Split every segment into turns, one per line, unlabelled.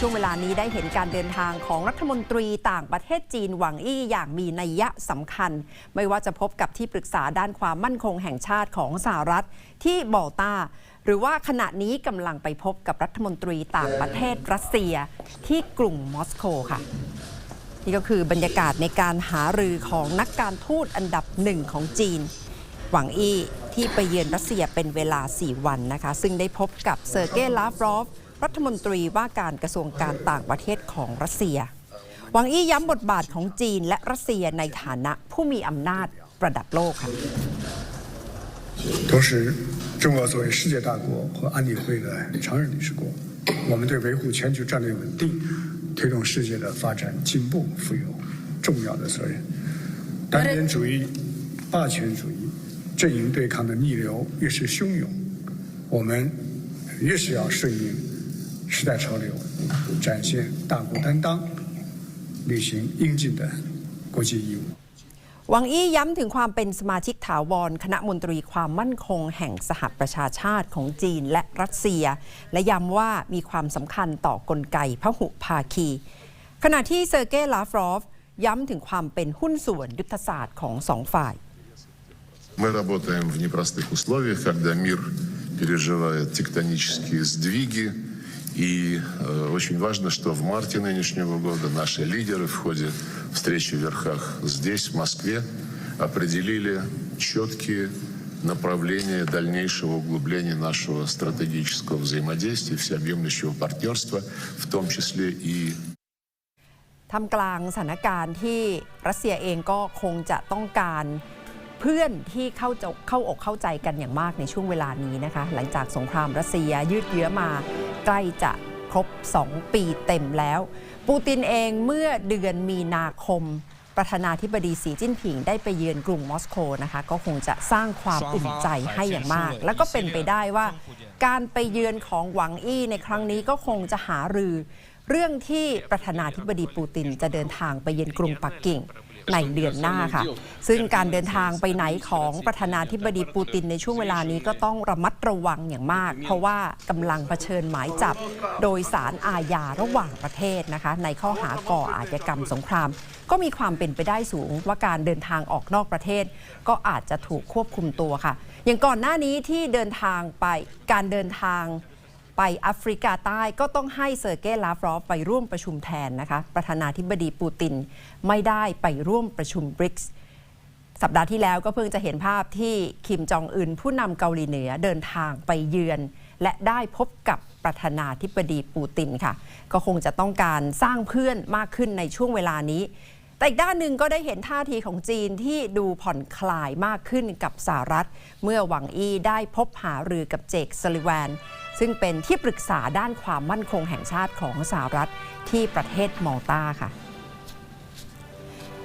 ช่วงเวลานี้ได้เห็นการเดินทางของรัฐมนตรีต่างประเทศจีนหวังอี้อย่างมีนัยยะสำคัญ ไม่ว่าจะพบกับที่ปรึกษาด้านความมั่นคงแห่งชาติของสหรัฐที่บอลตาหรือว่าขณะนี้กำลังไปพบกับรัฐมนตรีต่างประเทศรัสเซียที่กรุงมอสโกค่ะนี่ก็คือบรรยากาศในการหารือของนักการทูตอันดับหนึ่งของจีน หวังอี้ที่ไปเยือนรัสเซียเป็นเวลา 4 วันนะคะ ซึ่งได้พบกับเซอร์เกย์ลาฟรอฟ รัฐมนตรีว่าการกระทรวงการต่างประเทศของรัสเซีย หวังอี้ย้ำบทบาทของจีนและรัสเซียในฐานะผู้มีอำนาจระดับโลกค่ะ
同时，中国作为世界大国和安理会的常任理事国，我们对维护全球战略稳定、推动世界的发展进步负有重要的责任。单边主义、霸权主义阵营对抗的逆流越是汹涌，我们越是要顺应 时代潮流，展现大国担当，履行应尽的国际义务。
หวังอี้ย้ำถึงความเป็นสมาชิกถาวรคณะมนตรีความมั่นคงแห่งสหประชาชาติของจีนและรัสเซีย และย้ำว่ามีความสำคัญต่อกลไกพหุภาคี ขณะที่เซอร์เกย์ลาฟรอฟ ย้ำถึงความเป็นหุ้นส่วนยุทธศาสตร์ของสองฝ่าย
Мы работаем в непростых условиях, когда мир переживает тектонические сдвиги. И э, очень важно, что в марте нынешнего года наши лидеры в ходе встречи в верхах здесь, в Москве, определили четкие направления дальнейшего углубления нашего стратегического взаимодействия, всеобъемлющего партнерства, в том числе и
ทำกลางสถานการณ์ที่รัสเซียเองก็คงจะต้องการ เพื่อนที่เข้าจะเข้าอกเข้าใจกันอย่างมากในช่วงเวลานี้นะคะ หลังจากสงครามรัสเซียยืดเยื้อมาใกล้จะครบ 2 ปีเต็มแล้ว ปูตินเองเมื่อเดือนมีนาคม ประธานาธิบดีสีจิ้นผิงได้ไปเยือนกรุงมอสโกนะคะ ก็คงจะสร้างความอุ่นใจให้อย่างมาก แล้วก็เป็นไปได้ว่า การไปเยือนของหวังอี้ในครั้งนี้ก็คงจะหารือ เรื่องที่ประธานาธิบดีปูตินจะเดินทางไปเยือนกรุงปักกิ่ง ในเดือนหน้าค่ะ ซึ่งการเดินทางไปไหนของประธานาธิบดีปูตินในช่วงเวลานี้ก็ต้องระมัดระวังอย่างมาก เพราะว่ากำลังเผชิญหมายจับ โดยสารอาญาระหว่างประเทศนะคะ ในข้อหาก่ออาชญากรรมสงคราม ก็มีความเป็นไปได้สูงว่าการเดินทางออกนอกประเทศ ก็อาจจะถูกควบคุมตัวค่ะ อย่างก่อนหน้านี้ที่เดินทางไปการเดินทาง ไปแอฟริกาใต้ก็ต้องให้เซอร์เกย์ลาฟรอฟไปร่วมประชุมแทนนะคะ ประธานาธิบดีปูตินไม่ได้ไปร่วมประชุมบริกส์สัปดาห์ที่แล้วก็เพิ่งจะเห็นภาพที่คิมจองอึนผู้นำเกาหลีเหนือเดินทางไปเยือน และได้พบกับประธานาธิบดีปูตินค่ะ ก็คงจะต้องการสร้างเพื่อนมากขึ้นในช่วงเวลานี้ แต่อีกด้านหนึ่งก็ได้เห็นท่าทีของจีนที่ดูผ่อนคลายมากขึ้นกับสหรัฐ เมื่อหวังอี้ได้พบหารือกับเจคซัลลิแวนซึ่งเป็นที่ปรึกษาด้านความมั่นคงแห่งชาติของสหรัฐที่ประเทศมอลตาค่ะ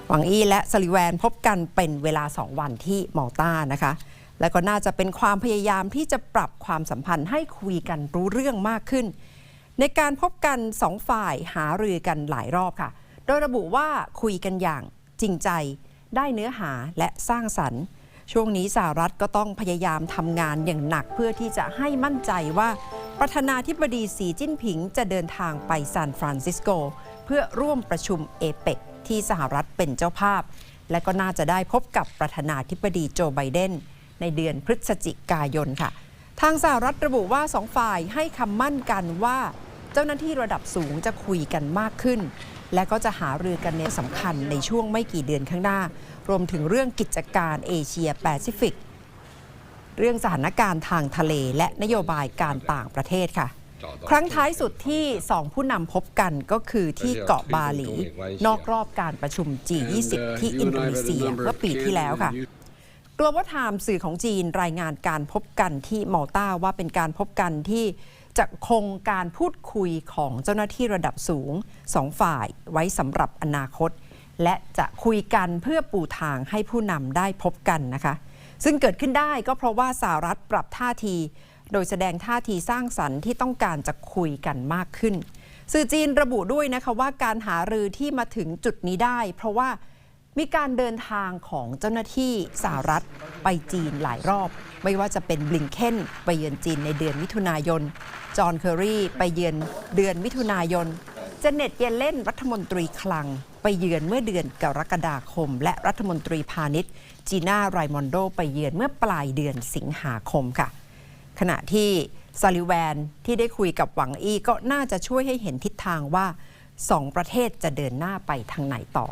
หวังอี้และซลลิแวนพบกันเป็นเวลา 2 วันที่มอลตานะคะ และก็น่าจะเป็นความพยายามที่จะปรับความสัมพันธ์ให้คุยกันรู้เรื่องมากขึ้น ในการพบกันสองฝ่ายหารือกันหลายรอบค่ะ โดยระบุว่าคุยกันอย่างจริงใจได้เนื้อหาและสร้างสรรค์ ช่วงนี้สหรัฐก็ต้องพยายามทำงานอย่างหนักเพื่อที่จะให้มั่นใจว่าประธานาธิบดีสีจิ้นผิงจะเดินทางไปซานฟรานซิสโก เพื่อร่วมประชุมเอเปกที่สหรัฐเป็นเจ้าภาพ และก็น่าจะได้พบกับประธานาธิบดีโจไบเดนในเดือนพฤศจิกายนค่ะ ทางสหรัฐระบุว่าสองฝ่ายให้คำมั่นกันว่า เจ้าหน้าที่ระดับสูงจะคุยกันมากขึ้น และก็จะหารือกันในสำคัญในช่วงไม่กี่เดือนข้างหน้า รวมถึงเรื่องกิจการเอเชียแปซิฟิก เรื่องสถานการณ์ทางทะเลและนโยบายการต่างประเทศค่ะ ครั้งท้ายสุดที่สองผู้นำพบกันก็คือที่เกาะบาหลี นอกรอบการประชุม G20 ที่อินโดนีเซียเมื่อปีที่แล้วค่ะ Global Times สื่อของจีนรายงานการพบกันที่มอลตาว่าเป็นการพบกันที่ จะคงการพูดคุยของเจ้าหน้าที่ระดับสูงสองฝ่ายไว้สำหรับอนาคต และจะคุยกันเพื่อปูทางให้ผู้นำได้พบกันนะคะ ซึ่งเกิดขึ้นได้ก็เพราะว่าสหรัฐปรับท่าที โดยแสดงท่าทีสร้างสรรค์ที่ต้องการจะคุยกันมากขึ้น สื่อจีนระบุด้วยนะคะว่าการหารือที่มาถึงจุดนี้ได้ เพราะว่ามีการเดินทางของเจ้าหน้าที่สหรัฐ ไปจีนหลายรอบ ไม่ว่าจะเป็นบลิงเคนไปเยือนจีนในเดือนมิถุนายน จอห์นเคอรีไปเยือนเดือนมิถุนายนเจเน็ตเยเลนรัฐมนตรีคลัง ไปเยือนเมื่อเดือนกรกฎาคม และรัฐมนตรีพาณิชย์ จีน่าไรมอนโด ไปเยือนเมื่อปลายเดือนสิงหาคมค่ะ ขณะที่ซาลิแวนที่ได้คุยกับหวังอี้ก็น่าจะช่วยให้เห็นทิศทางว่าสองประเทศจะเดินหน้าไปทางไหนต่อ